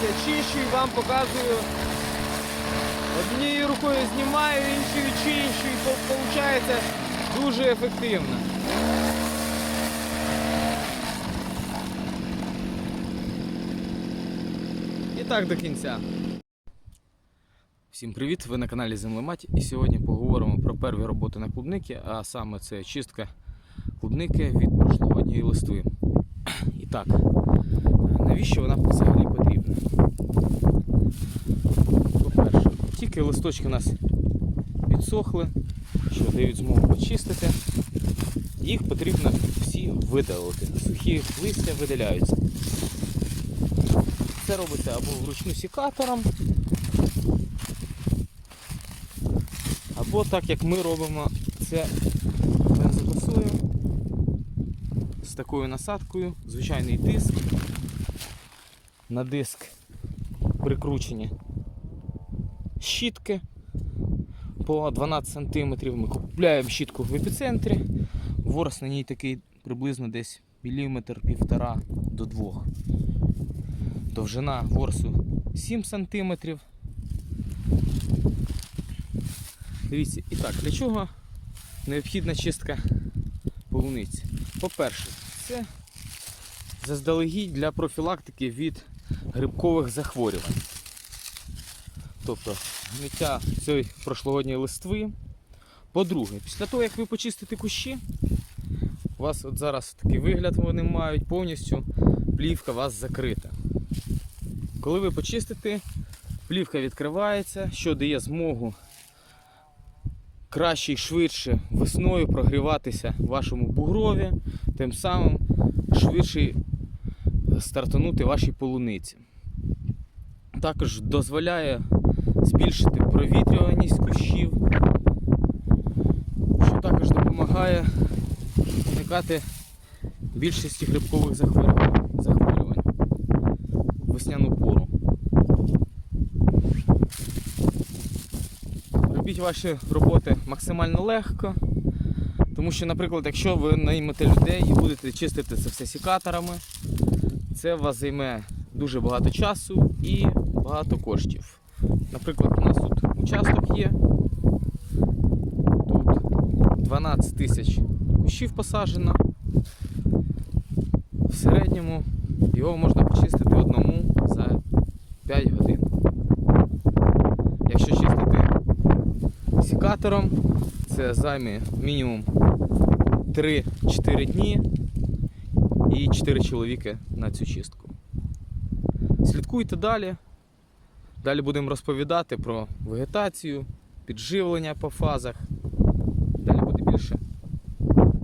Зараз я чищу і вам показую. Однією рукою знімаю, іншою чищу і виходить дуже ефективно. І так до кінця. Всім привіт! Ви на каналі Землемать і сьогодні поговоримо про перві роботи на клубники, а саме це чистка клубники від прошлогодньої листви. І так, навіщо вона взагалі потрібна? По-перше, листочки у нас підсохли, що дають змогу почистити, їх потрібно всі видалити. Сухі листя видаляються. Це робиться або вручну сікатором, або так як ми робимо це бензокосою з такою насадкою, звичайний диск. На диск прикручені щітки по 12 см. Ми купляємо щітку в епіцентрі. Ворс на ній такий приблизно десь міліметр півтора до двох. Довжина ворсу 7 см. Дивіться, і так, для чого необхідна чистка полуниці? По-перше, це заздалегідь для профілактики від грибкових захворювань. Тобто зняття цієї прошлогодньої листви. По-друге, після того, як ви почистите кущі, у вас от зараз такий вигляд вони мають, повністю плівка у вас закрита. Коли ви почистите, плівка відкривається, що дає змогу краще і швидше весною прогріватися вашому бугрові, тим самим швидше стартанути вашій полуниці. Також дозволяє збільшити провітрюваність кущів, що також допомагає уникати більшості грибкових захворювань, в весняну пору. Робіть ваші роботи максимально легко, тому що, наприклад, якщо ви наймете людей і будете чистити це все сікаторами, це вас займе дуже багато часу і багато коштів. Наприклад, у нас тут участок є. Тут 12 тисяч кущів посаджено. В середньому його можна почистити одному за 5 годин. Якщо чистити сікатором, це займе мінімум 3-4 дні і 4 чоловіки на цю чистку. Слідкуйте далі. Далі будемо розповідати про вегетацію, підживлення по фазах,